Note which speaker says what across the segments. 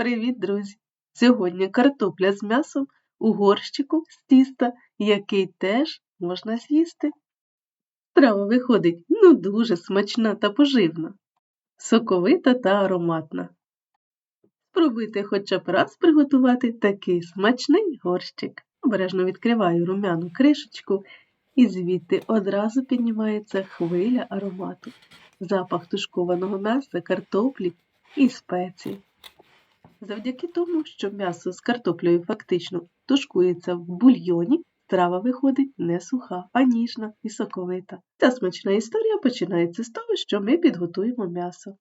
Speaker 1: Привіт, друзі! Сьогодні картопля з м'ясом у горщику з тіста, який теж можна з'їсти. Страва виходить ну дуже смачна та поживна, соковита та ароматна. Спробуйте хоча б раз приготувати такий смачний горщик. Обережно відкриваю рум'яну кришечку, і звідти одразу піднімається хвиля аромату, запах тушкованого м'яса, картоплі і спецій. Завдяки тому, що м'ясо з картоплею фактично тушкується в бульйоні, страва виходить не суха, а ніжна і соковита. Ця смачна історія починається з того, що ми підготуємо м'ясо.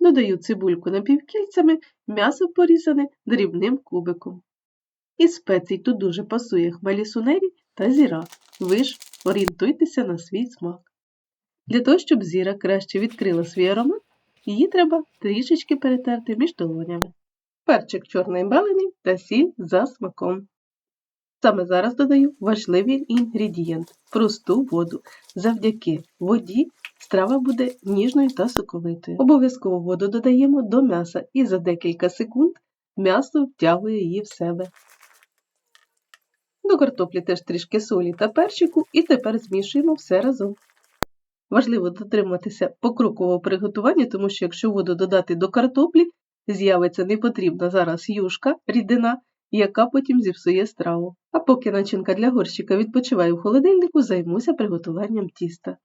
Speaker 1: Додаю цибульку напівкільцями, м'ясо порізане дрібним кубиком. Із спецій тут дуже пасує хмелі сунелі та зіра. Ви ж орієнтуйтеся на свій смак. Для того, щоб зіра краще відкрила свій аромат, її треба трішечки перетерти між долонями перчик чорний мелений та сіль за смаком. Саме зараз додаю важливий інгредієнт просту воду. Завдяки воді страва буде ніжною та соковитою. Обов'язково воду додаємо до м'яса і за декілька секунд м'ясо втягує її в себе. До картоплі теж трішки солі та перчику і тепер змішуємо все разом. Важливо дотриматися покрокового приготування, тому що якщо воду додати до картоплі, з'явиться непотрібна зараз юшка, рідина, яка потім зіпсує страву. А поки начинка для горщика відпочиває в холодильнику, займуся приготуванням тіста.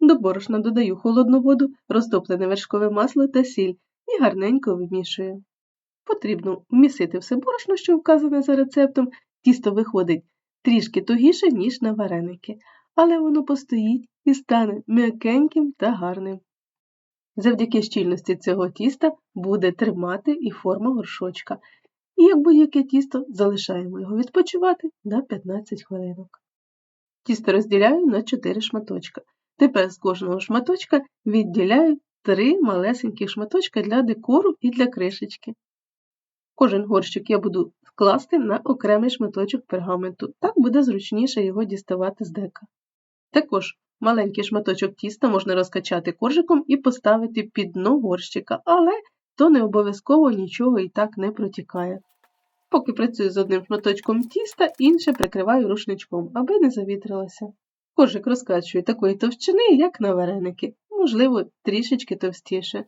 Speaker 1: До борошна додаю холодну воду, розтоплене вершкове масло та сіль і гарненько вимішую. Потрібно вмісити все борошно, що вказане за рецептом, тісто виходить трішки тугіше, ніж на вареники, але воно постоїть і стане м'якеньким та гарним. Завдяки щільності цього тіста буде тримати і форма горшочка. І як будь-яке тісто залишаємо його відпочивати на 15 хвилинок. Тісто розділяю на 4 шматочка. Тепер з кожного шматочка відділяю 3 малесенькі шматочка для декору і для кришечки. Кожен горщик я буду вкласти на окремий шматочок пергаменту, так буде зручніше його діставати з дека. Також Маленький шматочок тіста можна розкачати коржиком і поставити під дно горщика, але то не обов'язково нічого і так не протікає. Поки працюю з одним шматочком тіста, інше прикриваю рушничком, аби не завітрилося. Коржик розкачую такої товщини, як на вареники, можливо, трішечки товстіше.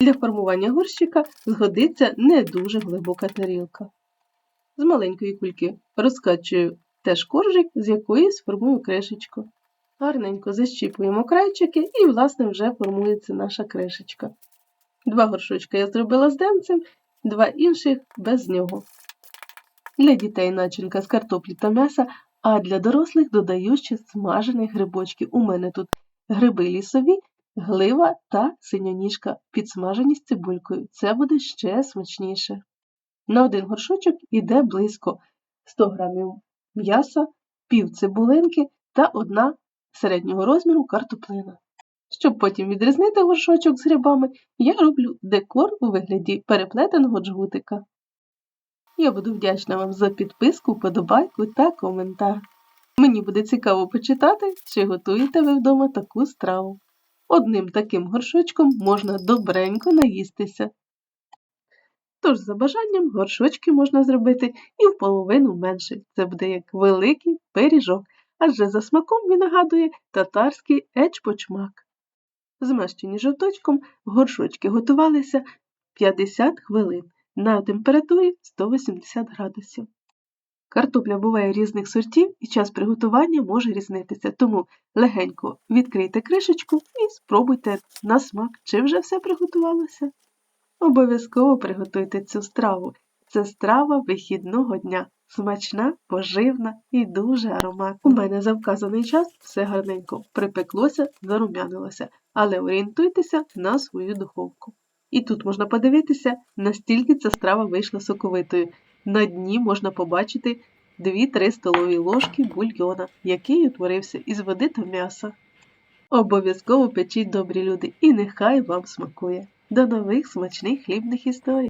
Speaker 1: Для формування горщика згодиться не дуже глибока тарілка. З маленької кульки розкачую теж коржик, з якої сформую кришечку. Гарненько защіпуємо крайчики і, власне, вже формується наша кришечка. Два горшочки я зробила з денцем, два інших без нього. Для дітей начинка з картоплі та м'яса, а для дорослих додаю ще смажених грибочків. У мене тут гриби лісові, глива та синяніжка, підсмажені з цибулькою. Це буде ще смачніше. На один горшочок йде близько 100 г м'яса, пів цибулинки та одна середнього розміру картоплина. Щоб потім відрізнити горшочок з грибами, я роблю декор у вигляді переплетеного джгутика. Я буду вдячна вам за підписку, вподобайку та коментар. Мені буде цікаво почитати, чи готуєте ви вдома таку страву. Одним таким горшочком можна добренько наїстися. Тож, за бажанням, горшочки можна зробити і в половину менше. Це буде як великий пиріжок адже за смаком він нагадує татарський ечпочмак. Змащені жовточком горшочки готувалися 50 хвилин на температурі 180 градусів. Картопля буває різних сортів і час приготування може різнитися, тому легенько відкрийте кришечку і спробуйте на смак, чи вже все приготувалося. Обов'язково приготуйте цю страву. Це страва вихідного дня смачна, поживна і дуже ароматна. У мене за вказаний час все гарненько припеклося, зарум'янилося, але орієнтуйтеся на свою духовку. І тут можна подивитися, настільки ця страва вийшла соковитою. На дні можна побачити 2-3 столові ложки бульйона, який утворився із води та м'яса. Обов'язково печіть добрі люди, і нехай вам смакує. До нових смачних хлібних історій!